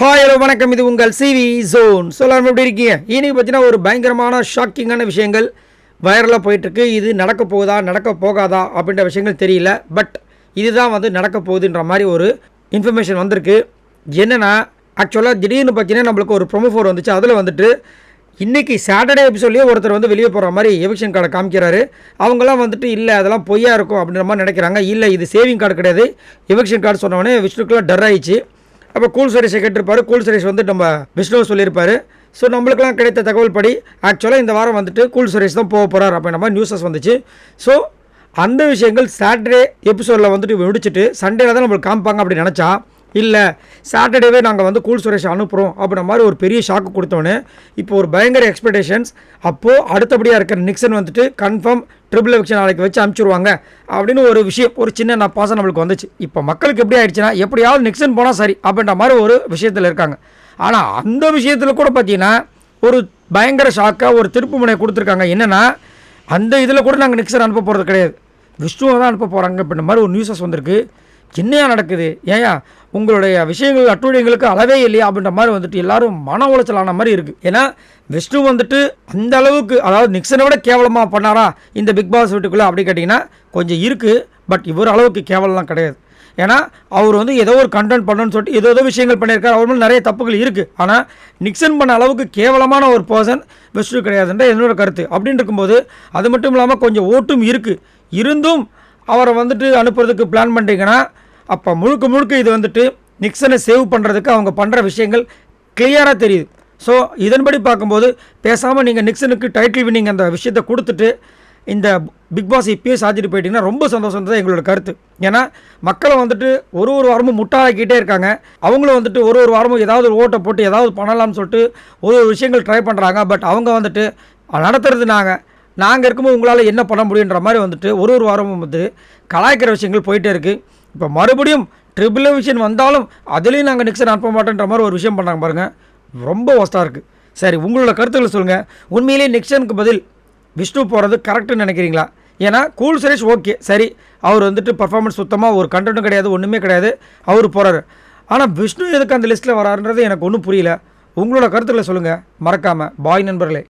Hi hello வணக்கம். இது உங்கள் சிவி ஜோன் சொல்லாமல் எப்படி இருக்கீங்க? இன்னைக்கு பார்த்தீங்கன்னா ஒரு பயங்கரமான ஷாக்கிங்கான விஷயங்கள் வைரலாக போயிட்டுருக்கு. இது நடக்க போகுதா நடக்க போகாதா அப்படின்ற விஷயங்கள் தெரியல. பட் இதுதான் வந்து நடக்க போகுதுன்ற மாதிரி ஒரு இன்ஃபர்மேஷன் வந்திருக்கு. என்னென்னா ஆக்சுவலாக திடீர்னு பார்த்தீங்கன்னா நம்மளுக்கு ஒரு ப்ரொமோ ஃபோர் வந்துச்சு. அதில் வந்துட்டு இன்றைக்கி சாட்டர்டே எபிசோட்லேயே ஒருத்தர் வந்து வெளியே போகிற மாதிரி எவிக்ஷன் கார்டை காமிக்கிறாரு. அவங்களாம் வந்துட்டு இல்லை அதெல்லாம் பொய்யா இருக்கும் அப்படின்ற மாதிரி நினைக்கிறாங்க. இல்லை இது சேவிங் கார்டு கிடையாது. எவிக்ஷன் கார்டு சொன்னவொடனே விஷ்ணுக்குலாம் டர் ஆயிடுச்சு. அப்போ கூல் சுரேஷை கேட்டிருப்பாரு. கூல் சுரேஷ் வந்து நம்ம விஷ்ணுவை சொல்லியிருப்பாரு. ஸோ நம்மளுக்கெல்லாம் கிடைத்த தகவல் படி ஆக்சுவலாக இந்த வாரம் வந்துட்டு கூல் சுரேஷ் தான் போக போகிறார் அப்படின்ற மாதிரி நியூஸஸ் வந்துச்சு. ஸோ அந்த விஷயங்கள் சாட்டர்டே எபிசோடில் வந்துட்டு முடிச்சுட்டு சண்டேல தான் நம்மளுக்கு காமிப்பாங்க அப்படின்னு நினச்சா இல்லை சாட்டர்டேவே நாங்கள் வந்து கூல் சுரேஷ் அனுப்புகிறோம் அப்படின்ற மாதிரி ஒரு பெரிய ஷாக்கு கொடுத்தோன்னே இப்போ ஒரு பயங்கர எக்ஸ்பெக்டேஷன்ஸ் அப்போது அடுத்தபடியாக இருக்கிற நிக்சன் வந்துட்டு கன்ஃபார்ம் ட்ரிபிள் எலெக்ஷன் நாளைக்கு வச்சு அனுப்பிச்சிருவாங்க அப்படின்னு ஒரு விஷயம் ஒரு சின்ன நான் பாசம் நம்மளுக்கு வந்துச்சு. இப்போ மக்களுக்கு எப்படி ஆயிடுச்சுன்னா எப்படியாவது நிக்சன் போனால் சரி அப்படின்ற மாதிரி ஒரு விஷயத்தில் இருக்காங்க. ஆனால் அந்த விஷயத்தில் கூட பார்த்தீங்கன்னா ஒரு பயங்கர ஷாக்காக ஒரு திருப்பு முனை கொடுத்துருக்காங்க. என்னென்னா அந்த இதில் கூட நாங்கள் நிக்சன் அனுப்ப போகிறது கிடையாது. விஷ்ணுவை தான் அனுப்ப போகிறாங்க அப்படின்ற மாதிரி ஒரு நியூஸஸ் வந்திருக்கு. என்னையா நடக்குது. ஏயா உங்களுடைய விஷயங்கள் அட்டுழியங்களுக்கு அளவே இல்லையா அப்படின்ற மாதிரி வந்துட்டு எல்லாரும் மன உளைச்சலான மாதிரி இருக்குது ஏன்னா விஷ்ணு வந்துட்டு அந்த அளவுக்கு அதாவது நிக்சனை விட கேவலமாக பண்ணாரா இந்த பிக் பாஸ் வீட்டுக்குள்ளே அப்படி கேட்டிங்கன்னா கொஞ்சம் இருக்குது பட் இவர் அளவுக்கு கேவலம்லாம் கிடையாது. ஏன்னா அவர் வந்து ஏதோ ஒரு கண்டென்ட் பண்ணணும்னு சொல்லிட்டு ஏதோ ஏதோ விஷயங்கள் பண்ணியிருக்காரு. அவர் மேலே நிறைய தப்புகள் இருக்குது ஆனால் நிக்சன் பண்ண அளவுக்கு கேவலமான ஒரு பர்சன் விஷ்ணு கிடையாதுன்ற என்னோட கருத்து. அப்படின்னு இருக்கும்போது அது மட்டும் இல்லாமல் கொஞ்சம் ஓட்டும் இருக்குது இருந்தும் அவரை வந்துட்டு அனுப்புறதுக்கு பிளான் பண்ணிட்டீங்கன்னா அப்போ முழுக்க முழுக்க இது வந்துட்டு நிக்சனை சேவ் பண்ணுறதுக்கு அவங்க பண்ணுற விஷயங்கள் கிளியராக தெரியுது. ஸோ இதன்படி பார்க்கும்போது பேசாமல் நீங்கள் நிக்சனுக்கு டைட்டில் வின்னிங் அந்த விஷயத்தை கொடுத்துட்டு இந்த பிக் பாஸ் இப்பயே சாதிட்டு போயிட்டீங்கன்னா ரொம்ப சந்தோஷம் தான் எங்களோட கருத்து. ஏன்னா மக்களை வந்துட்டு ஒரு ஒரு வாரமும் முட்டாளாக்கிட்டே இருக்காங்க. அவங்களும் வந்துட்டு ஒரு ஒரு வாரமும் ஏதாவது ஒரு ஓட்டை போட்டு ஏதாவது பண்ணலாம்னு சொல்லிட்டு ஒரு ஒரு விஷயங்கள் ட்ரை பண்ணுறாங்க பட் அவங்க வந்துட்டு நடத்துறது நாங்கள் நாங்கள் இருக்கும்போது உங்களால் என்ன பண்ண முடியுன்ற மாதிரி வந்துட்டு ஒரு ஒரு வாரமும் வந்து கலாய்க்கிற விஷயங்கள் போயிட்டே இருக்குது இப்போ மறுபடியும் ட்ரிபிள் விஷன் வந்தாலும் அதுலேயும் நாங்கள் நிக்சன் அனுப்ப மாட்டோன்ற மாதிரி ஒரு விஷயம் பண்ணாங்க பாருங்கள் ரொம்ப ஒஸ்ட்டாக இருக்குது சரி உங்களோட கருத்துக்களை சொல்லுங்கள் உண்மையிலேயே நிக்சனுக்கு பதில் விஷ்ணு போகிறது கரெக்டுன்னு நினைக்கிறீங்களா? ஏன்னா கூல் சுரேஷ் ஓகே சரி அவர் வந்துட்டு பர்ஃபார்மன்ஸ் சுத்தமாக ஒரு கண்டென்ட்டும் கிடையாது ஒன்றுமே கிடையாது. அவர் போகிறாரு ஆனால் விஷ்ணு எதுக்கு அந்த லிஸ்ட்டில் வராருன்றது எனக்கு ஒன்றும் புரியல. உங்களோட கருத்துக்களை சொல்லுங்கள் மறக்காமல் பாய் நண்பர்களே.